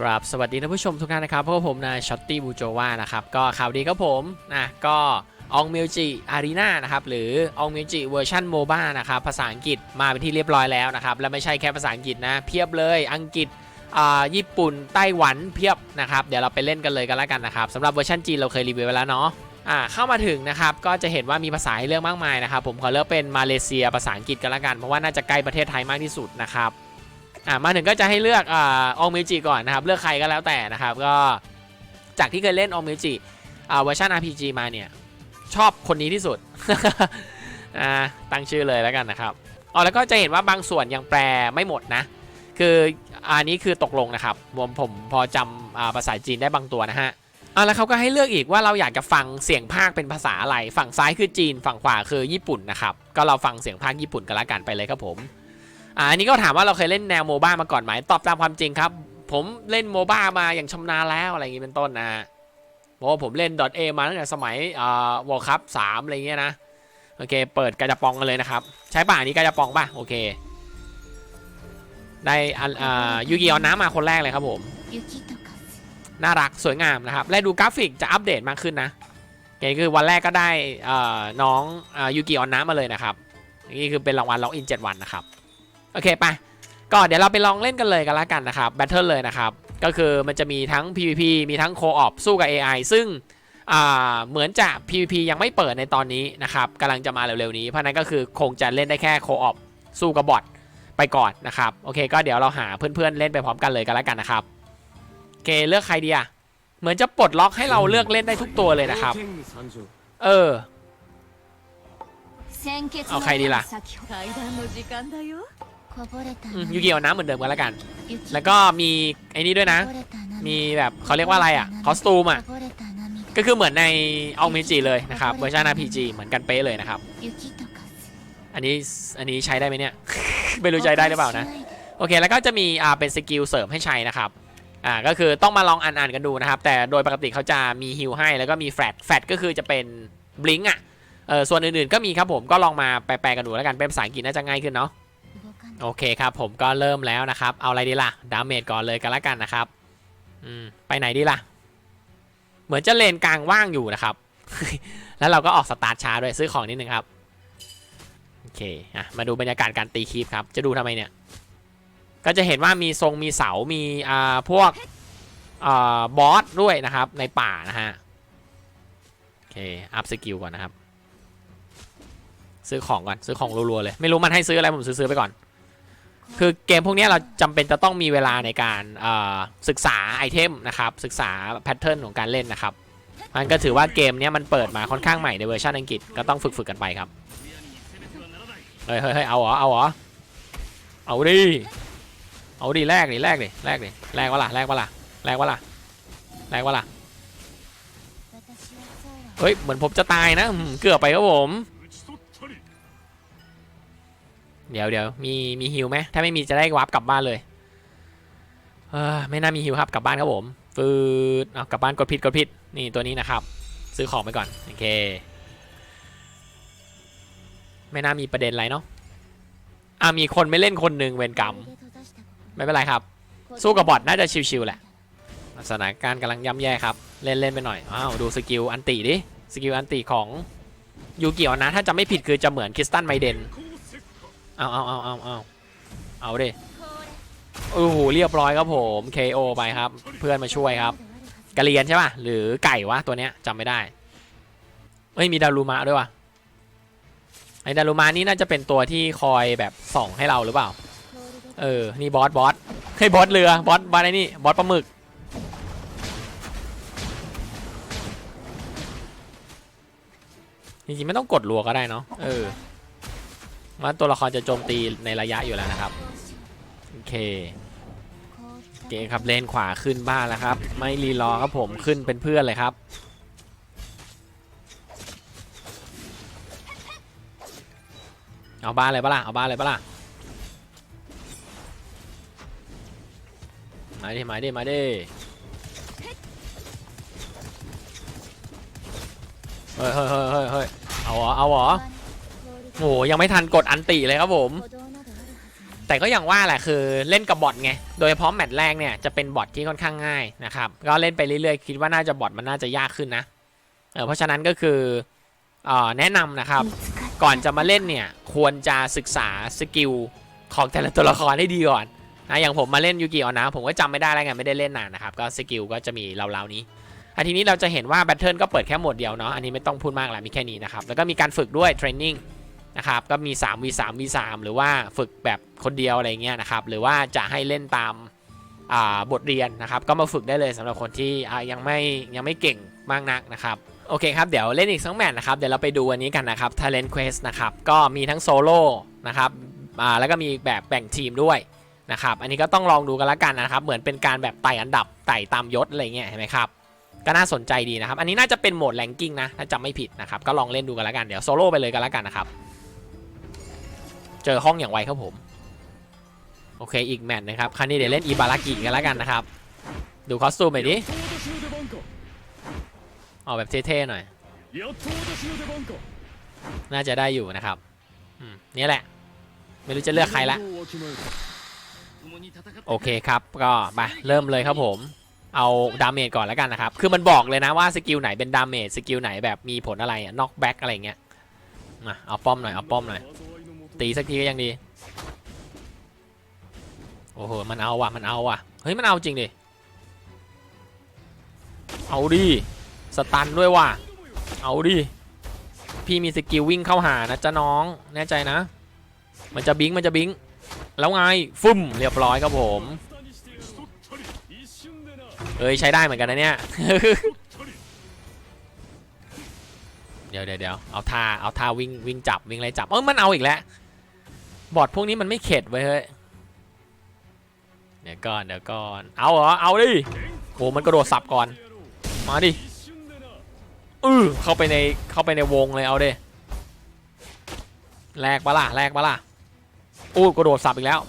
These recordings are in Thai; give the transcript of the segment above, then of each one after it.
ครับสวัสดีท่านผู้ชมทุกท่านนะครับพวกบผมนายช็อตตี้บูโจวานะครับก็ข่าวดีครับผมนะก็องมิวจิอารีนานะครับหรือองมิวจิเวอร์ชันโมบ้านะครับภาษาอังกฤษมาเป็นที่เรียบร้อยแล้วนะครับและไม่ใช่แค่ภาษาอังกฤษนะเพียบเลยอังกฤษอ่าญี่ปุ่นไต้หวันเพียบนะครับเดี๋ยวเราไปเล่นกันเลยกันแล้วกันนะครับสำหรับเวอร์ชันจีนเราเคยรีวิวไปแล้วเนาะอ่าเข้ามาถึงนะครับก็จะเห็นว่ามีภาษาให้เลือกมากมายนะครับผมขอเลือกเป็นมาเลเซียภาษาอังกฤษกันแล้วกันเพราะว่าน่าจะใกล้ประเทศไทยมากที่สุดนะครับ อ่ามาถึงก็จะให้เลือกอ่าองมิจิก่อนนะครับ เลือกใครก็แล้วแต่นะครับ ก็จากที่เคยเล่นองมิจิอ่าเวอร์ชัน RPG มาเนี่ย ชอบคนนี้ที่สุดอ่าตั้งชื่อเลยแล้วกันนะครับอ๋อแล้วก็จะเห็นว่าบางส่วนยังแปลไม่หมดนะ คืออันนี้คือตกลงนะครับผมผมพอจำภาษาจีนได้บางตัวนะฮะอ่าแล้วเขาก็ให้เลือกอีกว่าเราอยากจะฟังเสียงภาคเป็นภาษาอะไร ฝั่งซ้ายคือจีน ฝั่งขวาคือญี่ปุ่นนะครับ ก็เราฟังเสียงภาคญี่ปุ่นกันละกันไปเลยครับผม อันนี้ก็ถามว่าเราเคยเล่นแนวโมบ้ามาก่อนไหมตอบตามความจริงครับ ผมเล่นโมบ้ามาอย่างชำนาญแล้วอะไรอย่างนี้เป็นต้นนะเพราะผมเล่นดอทเมาตั้งแต่สมัยอ่าวอลคัพสามอะไรเงี้ยนะโอเค เปิดกระจัปองกันเลยนะครับ ใช้ป่านี้กระจัปองป่ะ โอเค ได้อ่ายูกิออนน้ำมาคนแรกเลยครับผมน่ารักสวยงามนะครับ และดูกราฟิกจะอัปเดตมากขึ้นนะนี่คือวันแรกก็ได้น้องยูกิออนน้ำมาเลยนะครับ นี่คือเป็นรางวัลล็อกอินเจ็ดวันนะครับ โอเคไะก็เดี๋ยวเราไปลองเล่นกันเลยกันละกันนะครับแบทเทิลเลยนะครับ ก็คือมันจะมีทั้ง PVP มีทั้งโคออปสู้กับ AI ซึ่งเหมือนจะ PVP ยังไม่เปิดในตอนนี้นะครับกำลังจะมาเร็วๆนี้ เพราะนั้นก็คือคงจะเล่นได้แค่โคออปสู้กับบอทไปก่อนนะครับโอเค ก็เดี๋ยวเราหาเพื่อนๆเล่นไปพร้อมกันเลยกันละกันนะครับโอเคเลือกใครดีอะเหมือนจะปลดล็อกให้เราเลือกเล่นได้ทุกตัวเลยนะครับ เออเอาใครดีล่ะ ยูกิเอาน้ำเหมือนเดิมกันแล้วกัน แล้วก็มีไอ้นี่ด้วยนะ มีแบบเขาเรียกว่าอะไรอะคอสตูมอะ ก็คือเหมือนในอองเมจิเลยนะครับเวอร์ชันหน้าพีจีเหมือนกันเป๊ะเลยนะครับ อันนี้อันนี้ใช้ได้ไหมเนี่ย ไม่รู้ใช้ได้หรือเปล่านะ โอเคแล้วก็จะมีอ่าเป็นสกิลเสริมให้ใช้นะครับอ่าก็คือต้องมาลองอ่านๆกันดูนะครับ แต่โดยปกติเขาจะมีฮิลให้แล้วก็มีแฟลตแฟลตก็คือจะเป็นบลิงอะเออส่วนอื่นๆก็มีครับผมก็ลองมาแปลๆกันดูแล้วกันเป็นภาษาอังกฤษน่าจะง่ายขึ้นเนาะ โอเคครับผมก็เริ่มแล้วนะครับ เอาอะไรดีล่ะ ดาเมจก่อนเลยกันละกันนะครับ อืม ไปไหนดีล่ะ เหมือนจะเลนกลางว่างอยู่นะครับ แล้วเราก็ออกสตาร์ทช้าด้วยซื้อของนิดนึงครับ โอเค อะ มาดูบรรยากาศการตีคีปครับ จะดูทำไมเนี่ย ก็จะเห็นว่ามีทรงมีเสา มีอ่าพวกอ่าบอสด้วยนะครับ ในป่านะฮะ โอเค อัพสกิลก่อนนะครับ ซื้อของก่อน ซื้อของรัวๆเลย ไม่รู้มันให้ซื้ออะไรผมซื้อๆไปก่อน คือเกมพวกนี้เราจำเป็นจะต้องมีเวลาในการศึกษาไอเทมนะครับศึกษาแพทเทิร์นของการเล่นนะครับมันก็ถือว่าเกมนี้มันเปิดมาค่อนข้างใหม่ในเวอร์ชันอังกฤษก็ต้องฝึกๆกันไปครับเฮ้ยเฮ้ยเอาเหรอเอาเหรอเอาดิเอาดิแรกดิแรกดิแรกดิแรกวะล่ะแรกวะล่ะแรกวะล่ะแรกวะล่ะเฮ้ยเหมือนผมจะตายนะเกือบไปครับผม เดี๋ยวเดี๋ยวมีมีฮิวไหมถ้าไม่มีจะได้วาร์ปกลับบ้านเลย เออไม่น่ามีฮิวครับกลับบ้านครับผมฟืดเอากลับบ้านกดผิดกดผิดนี่ตัวนี้นะครับ ซื้อของไปก่อนโอเค ไม่น่ามีประเด็นอะไรเนาะอะมีคนไม่เล่นคนหนึ่งเวรกรรมไม่เป็นไรครับ สู้กับบอทน่าจะชิวๆแหละสถานการณ์กำลังย่ำแย่ครับ เล่นเล่นไปหน่อยอ้าวดูสกิลอันติดิสกิลอันติของยูกิออนนะถ้าจะไม่ผิดคือจะเหมือนคริสตันไมเดน เอาเอาเอาเอาเอาเอาดิโอ้โหเรียบร้อยครับผม KO ไปครับ เพื่อนมาช่วยครับกะเรียนใช่ป่ะหรือไก่วะตัวเนี้ยจำไม่ได้เอ้ยมีดารุมะด้วยว่ะไอ้ดารุมะนี่น่าจะเป็นตัวที่คอยแบบส่องให้เราหรือเปล่า เออ นี่บอสบอสเฮ้บอสเรือบอสบอสไอ้นี่บอสปลาหมึก จริงๆไม่ต้องกดรัวก็ได้เนาะ เออ ว่าตัวละครจะโจมตีในระยะอยู่แล้วนะครับ โอเคโอเคครับเลนขวาขึ้นบ้านแล้วครับ ไม่รีรอครับผมขึ้นเป็นเพื่อนเลยครับ เอาบ้านเลยปะล่ะเอาบ้านเลยปะล่ะมาดิมาดิมาดิเฮ้ยเฮ้ยเฮ้ยเฮ้ยเฮ้ยเอาเหรอเอาเหรอ โหยังไม่ทันกดอันติเลยครับผม แต่ก็อย่างว่าแหละคือเล่นกับบอทไง โดยเฉพาะแมตช์แรกเนี่ยจะเป็นบอทที่ค่อนข้างง่ายนะครับ ก็เล่นไปเรื่อยๆ คิดว่าน่าจะบอทมันน่าจะยากขึ้นนะเเพราะฉะนั้นก็คือแนะนำนะครับ ก่อนจะมาเล่นเนี่ยควรจะศึกษาสกิลของแต่ละตัวละครให้ดีก่อนนะอย่างผมมาเล่นยูกิออนนะ ผมก็จำไม่ได้แล้วไงไม่ได้เล่นนานนะครับ ก็สกิลก็จะมีเล่าๆนี้อทีนี้เราจะเห็นว่าแบทเทิลก็เปิดแค่หมดเดียวเนาะอันนี้ไม่ต้องพูดมากแล้วมีแค่นี้นะครับ แล้วก็มีการฝึกด้วยเทรนนิ่ง นะครับก็มี 3 v 3 v 3หรือว่าฝึกแบบคนเดียวอะไรเงี้ยนะครับหรือว่าจะให้เล่นตามาบทเรียนนะครับก็มาฝึกได้เลยสำหรับคนที่ยังไม่ยังไม่เก่งมากนักนะครับโอเคครับ เดี๋ยวเล่นอีกสักแมตช์นะครับ เดี๋ยวเราไปดูอันนี้กันนะครับ Talent Quest นะครับ ก็มีทั้งโซโล่นะครับอ่าแล้วก็มีแบบแบ่งทีมด้วยนะครับ อันนี้ก็ต้องลองดูกันละกันนะครับ เหมือนเป็นการแบบไต่อันดับไต่ตามยศอะไรเงี้ยเห็นไหมครับ ก็น่าสนใจดีนะครับ อันนี้น่าจะเป็นโหมดแรงกิ้งนะ ถ้าจำไม่ผิดนะครับ ก็ลองเล่นดูกันละกัน เดี๋ยวโซโล่ไปเลยกันละกันนะครับ เจอห้องอย่างไวครับผม โอเคอีกแมตช์นะครับครั้นี้เดี๋ยวเล่นอีบารากิกันแล้วกันนะครับ ดูคอสตูมหน่อยดิเอาแบบเท่ๆหน่อย น่าจะได้อยู่นะครับนี่แหละ ไม่รู้จะเลือกใครละโอเคครับก็มาเริ่มเลยครับผม เอาดาเมจก่อนแล้วกันนะครับ คือมันบอกเลยนะว่าสกิลไหนเป็นดาเมจสกิลไหนแบบมีผลอะไรน็อกแบ็กอะไรเงี้ยมาเอาป้อมหน่อยเอาป้อมหน่อย ตีสักทีก็ยังดี โอ้โห มันเอาว่ะ มันเอาว่ะ เฮ้ย มันเอาจริงดิ เอาดิ สตันด้วยว่ะ เอาดิ พี่มีสกิลวิ่งเข้าหานะจ๊ะน้อง แน่ใจนะ มันจะบิงมันจะบิง แล้วไง ฟึ่ม เรียบร้อยครับผม เอ้ย ใช้ได้เหมือนกันนะเนี่ย เดี๋ยวเดี๋ยวเอาท่า เอาท่าวิ่งวิ่งจับวิ่งอะไรจับ เออมันเอาอีกแล้ว บอดพวกนี้มันไม่เข็ดไว้เฮ้ยเดี๋ยวก่อนเดี๋ยวก่อนเอาเหรอเอาดิโอ้มันกระโดดสับก่อนมาดิอือเข้าไปในเข้าไปในวงเลยเอาเดิแลกปะล่ะแลกปะล่ะอู้กระโดดสับอีกแล้ว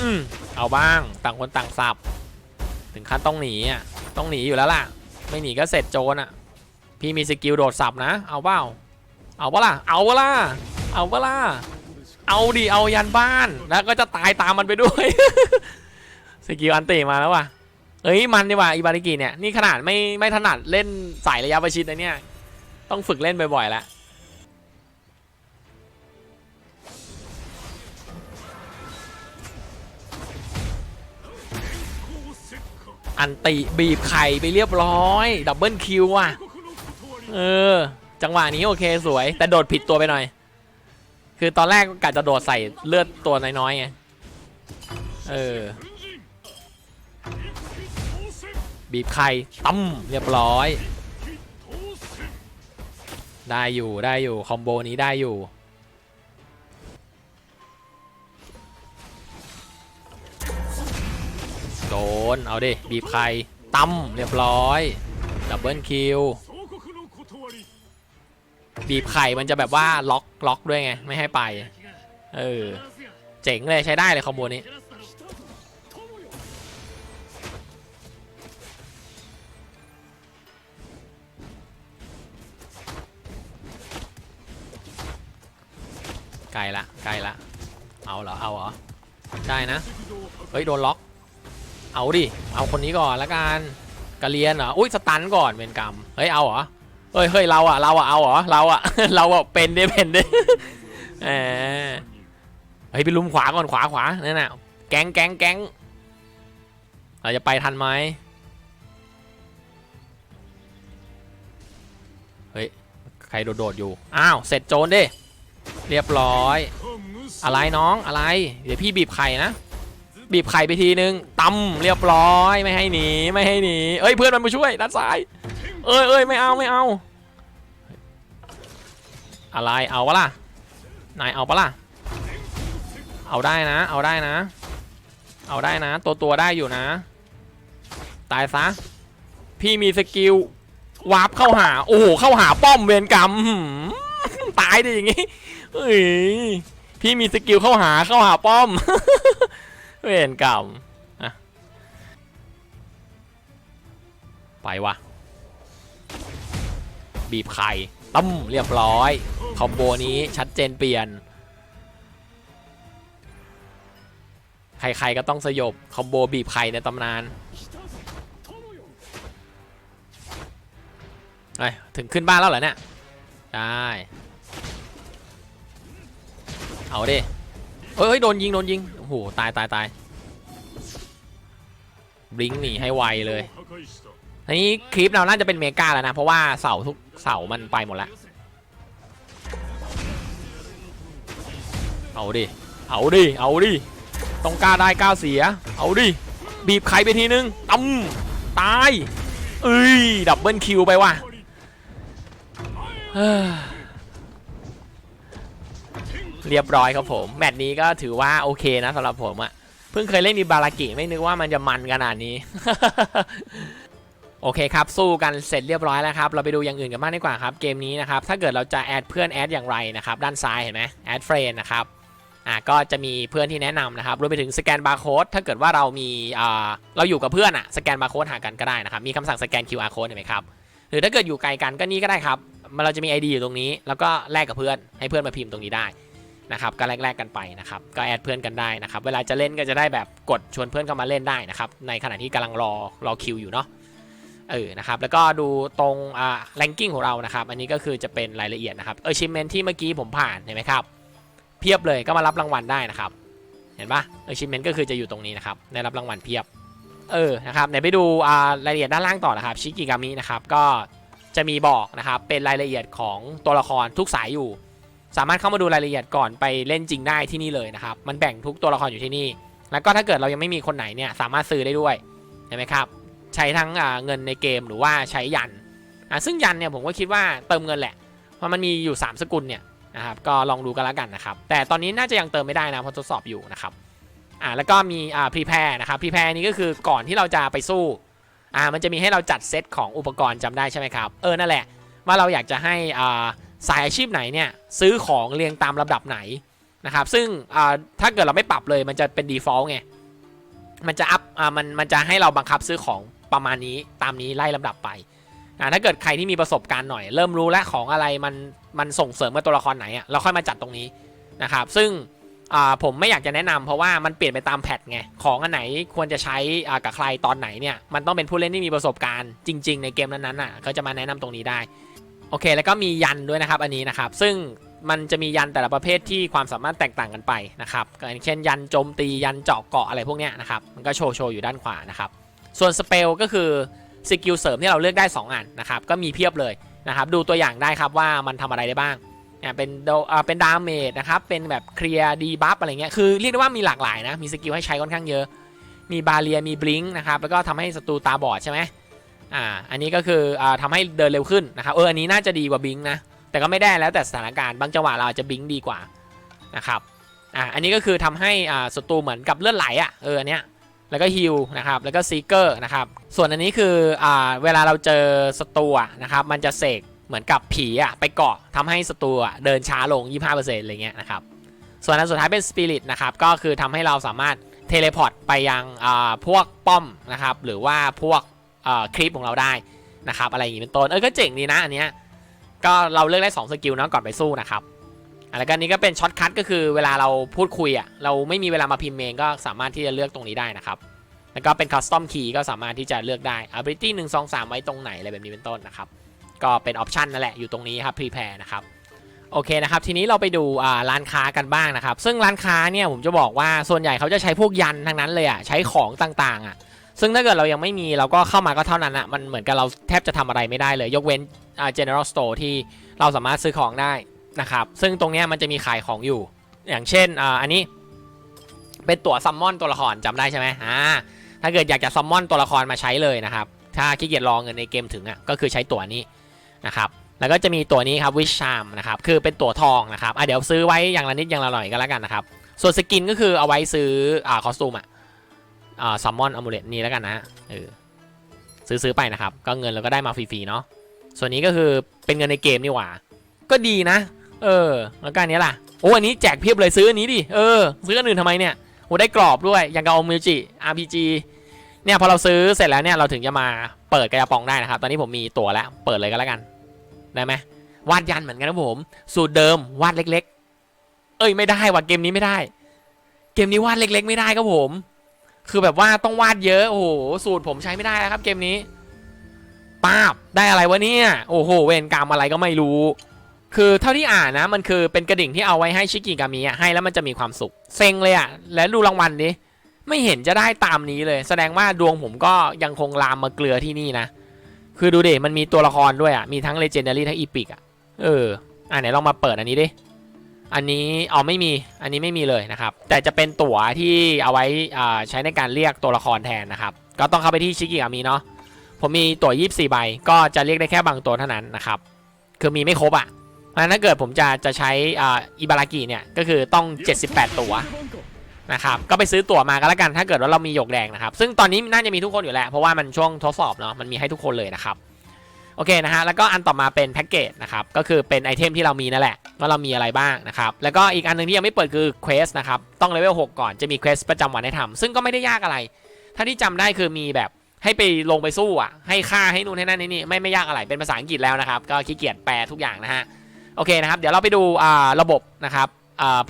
อืมเอาบ้างต่างคนต่างสับ ถึงขั้นต้องหนีอะต้องหนีอยู่แล้วล่ะ ไม่หนีก็เสร็จโจนอะ พี่มีสกิลโดดสับนะ เอาเปล่าเอาเปล่าเอาเปล่า เอาเวล่าเอาดิเอายันบ้าน แล้วก็จะตายตามมันไปด้วย สกิลอันติมาแล้วว่ะเอ้ยมันดีว่ะอีบาริกิเนี่ยนี่ขนาดไม่ไม่ถนัดเล่นสายระยะประชิดนะเนี่ย ต้องฝึกเล่นบ่อยๆแล้วอันติบีบไข่ไปเรียบร้อย ดับเบิลคิวอะ เออ จังหวะนี้โอเคสวย แต่โดดผิดตัวไปหน่อย คือตอนแรกกะจะโดดใส่เลือดตัวน้อยๆไง เออ บีบใครตั้มเรียบร้อย ได้อยู่ได้อยู่คอมโบนี้ได้อยู่ โดน เอาดิ บีบใครตั้มเรียบร้อย ดับเบิลคิว บีบไข่มันจะแบบว่าล็อกล็อกด้วยไง ไม่ให้ไป เออ เจ๋งเลยใช้ได้เลยคอมโบนี้ ไกลละไกลละ เอาเหรอ เอาเหรอ ได้นะ เฮ้ย โดนล็อก เอาดิ เอาคนนี้ก่อนละกันกะเลียนเหรอ อุ้ยสตันก่อนเวนกรรม เฮ้ย เอาเหรอ เฮ้ยเฮ้ยเราอะเราอะเอาเหรอเราอะ เราอะเป็นดิเป็นดิแหมเฮ้ยไปลุมขวาก่อนขวาขวานั่นน่ะแก๊งแก๊งแก๊งเราจะไปทันไหมเฮ้ยใครโดดๆอยู่อ้าวเสร็จโจรดิเรียบร้อย อะไรน้องอะไร เดี๋ยวพี่บีบไข่นะบีบไข่ไปทีนึงตำเรียบร้อยไม่ให้หนีไม่ให้หนีเอ้ยเพื่อนมันมาช่วยด้านซ้าย เอ้ยเอ้ยไม่เอาไม่เอา อะไรเอาปะล่ะนายเอาปะล่ะ เอาได้นะ เอาได้นะ เอาได้นะ ตัวตัวได้อยู่นะ ตายซะ พี่มีสกิลวาร์ปเข้าหา โอ้โหเข้าหาป้อมเวรกรรมตายดิอย่างงี้เฮ้ยพี่มีสกิลเข้าหาเข้าหาป้อม เวรกรรมอะไปวะ บีบไข่ตั้มเรียบร้อย คอมโบนี้ชัดเจนเปลี่ยน ใครๆก็ต้องสยบ คอมโบบีบไข่ในตำนานไอถึงขึ้นบ้านแล้วเหรอเนี่ย ได้ เอาดิเฮ้ยโดนยิง โดนยิง โอ้โห ตายตายตายบลิงหนีให้ไวเลย นี้คลิปเราน่าจะเป็นเมกาแล้วนะ เพราะว่าเสาทุกเสามันไปหมดแล้ว เอาดิ เอาดิ เอาดิ ต้องกล้าได้กล้าเสีย เอาดิ บีบใครไปทีนึงตั้มตาย เอ้ย ดับเบิลคิวไปว่ะเรียบร้อยครับผม แมตช์นี้ก็ถือว่าโอเคนะสำหรับผมอะเพิ่งเคยเล่นอิบารากิไม่นึกว่ามันจะมันขนาดนี้ โอเคครับ สู้กันเสร็จเรียบร้อยแล้วครับ เราไปดูอย่างอื่นกันบ้างดีกว่าครับ เกมนี้นะครับ ถ้าเกิดเราจะแอดเพื่อนแอดอย่างไรนะครับ ด้านซ้ายเห็นไหมแอดเฟรนนะครับ อ่า ก็จะมีเพื่อนที่แนะนำนะครับ รวมไปถึงสแกนบาร์โค้ด ถ้าเกิดว่าเรามีอ่าเราอยู่กับเพื่อนอะสแกนบาร์โค้ดหากันก็ได้นะครับ มีคำสั่งสแกน QR code เห็นไหมครับ หรือถ้าเกิดอยู่ไกลกันก็นี่ก็ได้ครับมันเราจะมี ID อยู่ตรงนี้ แล้วก็แลกกับเพื่อน ให้เพื่อนมาพิมพ์ตรงนี้ได้นะครับ ก็แลกๆกันไปนะครับ ก็แอดเพื่อนกันได้นะครับ เวลาจะเล่นก็จะได้แบบกดชวนเพื่อนเข้ามาเล่นได้นะครับ ในขณะที่กำลังรอรอคิวอยู่เนาะ เออนะครับแล้วก็ดูตรงอ่าแรงกิ้งของเรานะครับ อันนี้ก็คือจะเป็นรายละเอียดนะครับเออชิมเมนที่เมื่อกี้ผมผ่านเห็นไหมครับ เพียบเลยก็มารับรางวัลได้นะครับ เห็นปะเออชิมเมนก็คือจะอยู่ตรงนี้นะครับได้รับรางวัลเพียบ เออนะครับไหนไปดูอ่ารายละเอียดด้านล่างต่อนะครับชิกิกามินะครับก็จะมีบอกนะครับเป็นรายละเอียดของตัวละครทุกสายอยู่ สามารถเข้ามาดูรายละเอียดก่อนไปเล่นจริงได้ที่นี่เลยนะครับมันแบ่งทุกตัวละครอยู่ที่นี่ แล้วก็ถ้าเกิดเรายังไม่มีคนไหนเนี่ยสามารถซื้อได้ด้วยเห็นไหมครับ ใช้ทั้งเงินในเกมหรือว่าใช้ยันอะซึ่งยันเนี่ยผมก็คิดว่าเติมเงินแหละ เพราะมันมีอยู่ 3 สกุลเนี่ยนะครับก็ลองดูกันแล้วกันนะครับ แต่ตอนนี้น่าจะยังเติมไม่ได้นะเพราะทดสอบอยู่นะครับอ่าแล้วก็มีอ่าพรีแพร์นะครับพรีแพร์นี้ก็คือก่อนที่เราจะไปสู้อ่ามันจะมีให้เราจัดเซตของอุปกรณ์จำได้ใช่ไหมครับเออนั่นแหละ ว่าเราอยากจะให้อ่าสายอาชีพไหนเนี่ยซื้อของเรียงตามลำดับไหนนะครับซึ่งอ่าถ้าเกิดเราไม่ปรับเลยมันจะเป็น default ไงมันจะอัพอ่ามันมันจะให้เราบังคับซื้อของ ประมาณนี้ตามนี้ไล่ลำดับไปอ่าถ้าเกิดใครที่มีประสบการณ์หน่อย เริ่มรู้แล้วของอะไรมันมันส่งเสริมกับตัวละครไหนอะเราค่อยมาจัดตรงนี้นะครับ ซึ่งผมไม่อยากจะแนะนำเพราะว่ามันเปลี่ยนไปตามแพทไงของอันไหนควรจะใช้อ่ากับใครตอนไหนเนี่ยมันต้องเป็นผู้เล่นที่มีประสบการณ์จริง ๆ ในเกมนั้นๆอะเขาจะมาแนะนำตรงนี้ได้โอเค แล้วก็มียันด้วยนะครับอันนี้นะครับ ซึ่งมันจะมียันแต่ละประเภทที่ความสามารถแตกต่างกันไปนะครับอย่างเช่นยันโจมตียันเจาะเกาะอะไรพวกเนี้ยนะครับมันก็โชว์โชว์อยู่ด้านขวานะครับ ส่วนสเปลก็คือสกิลเสริมที่เราเลือกได้ 2อันนะครับก็มีเพียบเลยนะครับดูตัวอย่างได้ครับว่ามันทำอะไรได้บ้างอ่าเป็นโดอ่าเป็นดาเมจนะครับเป็นแบบเคลียร์ดีบัฟอะไรเงี้ยคือเรียกได้ว่ามีหลากหลายนะมีสกิลให้ใช้ค่อนข้างเยอะ มีบาเรียมีบลิงนะครับแล้วก็ทำให้ศัตรูตาบอดใช่ไหมอ่าอันนี้ก็คืออ่าทำให้เดินเร็วขึ้นนะครับเอออันนี้น่าจะดีกว่าบลิงนะแต่ก็ไม่ได้แล้วแต่สถานการณ์บางจังหวะเราจะบลิงดีกว่านะครับอ่าอันนี้ก็คือทำให้อ่าศัตรูเหมือนกับเลือดไหลอะเอออันเนี้ย แล้วก็ฮิลนะครับ แล้วก็ซีเกอร์นะครับ ส่วนอันนี้คืออ่าเวลาเราเจอศัตรูนะครับ มันจะเสกเหมือนกับผีอะไปเกาะทำให้ศัตรูเดินช้าลง 25%อะไรเงี้ยนะครับ ส่วนอันสุดท้ายเป็นสปิริตนะครับ ก็คือทำให้เราสามารถเทเลพอร์ตไปยังอ่าพวกป้อมนะครับ หรือว่าพวกอ่าคลิปของเราได้นะครับ อะไรอย่างงี้เป็นต้น เออก็เจ๋งดีนะอันเนี้ย ก็เราเลือกได้ 2 สกิลนะก่อนไปสู้นะครับ แล้วก็นี้ก็เป็นช็อตคัทก็คือเวลาเราพูดคุยอะเราไม่มีเวลามาพิมพ์เองก็สามารถที่จะเลือกตรงนี้ได้นะครับ แล้วก็เป็นคัสตอมคีย์ก็สามารถที่จะเลือกได้ ability 1 2 3 ไว้ตรงไหนอะไรแบบนี้เป็นต้นนะครับ ก็เป็นออปชันนั่นแหละอยู่ตรงนี้ครับ prepare นะครับโอเคนะครับทีนี้เราไปดูอ่าร้านค้ากันบ้างนะครับ ซึ่งร้านค้าเนี่ยผมจะบอกว่าส่วนใหญ่เขาจะใช้พวกยันทั้งนั้นเลยอะใช้ของต่างๆอะซึ่งถ้าเกิดเรายังไม่มีเราก็เข้ามาก็เท่านั้นอะมันเหมือนกับเราแทบจะทำอะไรไม่ได้เลย ยกเว้น general store ที่เราสามารถซื้อของได้ นะครับ ซึ่งตรงนี้มันจะมีขายของอยู่ อย่างเช่นอ่าอันนี้เป็นตั๋วซัมมอนตัวละครจำได้ใช่ไหมอ่า ถ้าเกิดอยากจะซัมมอนตัวละครมาใช้เลยนะครับ ถ้าขี้เกียจรอเงินในเกมถึงอะ ก็คือใช้ตั๋วนี้นะครับ แล้วก็จะมีตัวนี้ครับวิชชามนะครับ คือเป็นตั๋วทองนะครับ อะเดี๋ยวซื้อไว้อย่างละนิดอย่างละหน่อยก็แล้วกันนะครับ ส่วนสกินก็คือเอาไว้ซื้ออ่าคอสตูมอะ อ่าซัมมอนอะมูเลตนี้แล้วกันนะเออซื้อซื้อไปนะครับ ก็เงินเราก็ได้มาฟรีๆเนาะ ส่วนนี้ก็คือเป็นเงินในเกมนี่หว่า ก็ดีนะ เออ แล้วก็อันนี้ล่ะ โอ้อันนี้แจกเพียบเลยซื้ออันนี้ดิ เออ ซื้ออันอื่นทำไมเนี่ย โอ้ได้กรอบด้วย อย่างกับเอามิวจิ RPG เนี่ยพอเราซื้อเสร็จแล้วเนี่ยเราถึงจะมาเปิดกระยาปองได้นะครับ ตอนนี้ผมมีตั๋วแล้ว เปิดเลยก็แล้วกัน ได้ไหมวาดยันเหมือนกันนะผม สูตรเดิมวาดเล็ก ๆ เอ้ยไม่ได้ว่ะเกมนี้ไม่ได้ เกมนี้วาดเล็ก ๆ ไม่ได้ครับผม คือแบบว่าต้องวาดเยอะ โอ้โห สูตรผมใช้ไม่ได้แล้วครับ เกมนี้ป้าบได้อะไรวะเนี่ย โอ้โห เวรกรรมอะไรก็ไม่รู้ คือเท่าที่อ่านนะมันคือเป็นกระดิ่งที่เอาไว้ให้ชิกิกามิอะให้แล้วมันจะมีความสุขเซ็งเลยอะแล้วดูรางวัลดิไม่เห็นจะได้ตามนี้เลย แสดงว่าดวงผมก็ยังคงลามมาเกลือที่นี่นะ คือดูดิมันมีตัวละครด้วยอะ มีทั้งเลเจนดารี่ทั้งอีพิกอะ เออ อะไหนลองมาเปิดอันนี้ดิ อันนี้อ๋อไม่มี อันนี้ไม่มีเลยนะครับ แต่จะเป็นตั๋วที่เอาไว้อ่าใช้ในการเรียกตัวละครแทนนะครับ ก็ต้องเข้าไปที่ชิกิกามิเนาะ ผมมีตั๋ว24 ใบ ก็จะเรียกได้แค่บางตัวเท่านั้นนะครับ คือมีไม่ครบอะ เพราะฉะนั้นถ้าเกิดผมจะจะใช้อ่าอิบารากิเนี่ยก็คือต้อง 78 ตั๋วนะครับก็ไปซื้อตั๋วมาก็แล้วกันถ้าเกิดว่าเรามีหยกแดงนะครับ ซึ่งตอนนี้น่าจะมีทุกคนอยู่แล้วเพราะว่ามันช่วงทดสอบเนาะมันมีให้ทุกคนเลยนะครับโอเคนะฮะแล้วก็อันต่อมาเป็นแพ็กเกจนะครับก็คือเป็นไอเทมที่เรามีนั่นแหละว่าเรามีอะไรบ้างนะครับแล้วก็อีกอันหนึงที่ยังไม่เปิดคือเควสนะครับต้องเลเวล6ก่อนจะมีเควสประจำวันให้ทำซึ่งก็ไม่ได้ยากอะไร ถ้าที่จำได้คือมีแบบให้ไปลงไปสู้อะให้ค่าให้นู่นให้นั่นให้นี่ไม่ไม่ยากอะไรเป็นภาษาอังกฤษแล้วนะครับก็ขี้เกียจแปลทุกอย่างนะฮะ โอเคนะครับ เดี๋ยวเราไปดูระบบนะครับ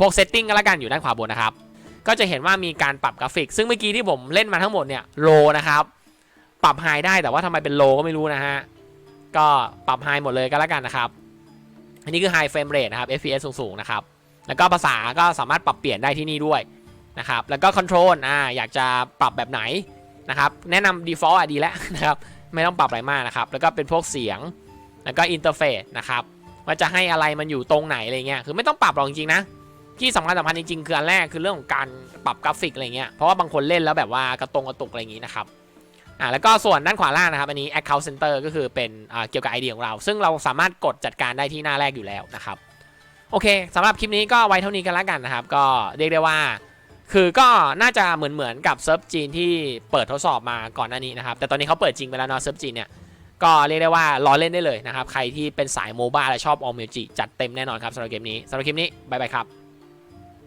พวกเซตติ้งกันละกันอยู่ด้านขวาบนนะครับ ก็จะเห็นว่ามีการปรับกราฟิก ซึ่งเมื่อกี้ที่ผมเล่นมาทั้งหมดเนี่ยโลนะครับ ปรับไฮได้แต่ว่าทำไมเป็นโลก็ไม่รู้นะฮะ ก็ปรับไฮหมดเลยก็แล้วกันนะครับ อันนี้คือ High Frame Rate นะครับ FPS สูงๆนะครับ แล้วก็ภาษาก็สามารถปรับเปลี่ยนได้ที่นี่ด้วยนะครับ แล้วก็ Control อ่าอยากจะปรับแบบไหนนะครับ แนะนำ Default อะดีแล้วนะครับ ไม่ต้องปรับอะไรมากนะครับ แล้วก็เป็นพวกเสียง แล้วก็ Interface นะครับ ว่าจะให้อะไรมันอยู่ตรงไหนอะไรเงี้ยคือไม่ต้องปรับหรอกจริงๆนะที่สำคัญสำคัญจริงๆคืออันแรกคือเรื่องของการปรับกราฟิกอะไรเงี้ยเพราะว่าบางคนเล่นแล้วแบบว่ากระตรงกระตุกอะไรอย่างงี้นะครับอ่าแล้วก็ส่วนด้านขวาล่างนะครับอันนี้ account center ก็คือเป็นอ่าเกี่ยวกับ ID ของเรา ซึ่งเราสามารถกดจัดการได้ที่หน้าแรกอยู่แล้วนะครับโอเคสำหรับคลิปนี้ก็ไว้เท่านี้กันแล้วกันนะครับ ก็เรียกได้ว่า คือก็น่าจะเหมือนเหมือนกับเซิร์ฟจีนที่เปิดทดสอบมาก่อนหน้านี้นะครับแต่ตอนนี้เขาเปิดจริงไปแล้วเนาะเซิร์ฟจีนเนี่ย ก็เรียกได้ว่ารอเล่นได้เลยนะครับ ใครที่เป็นสายโมบ้าและชอบออมเมจิจัดเต็มแน่นอนครับสำหรับเกมนี้สำหรับคลิปนี้บายบายครับ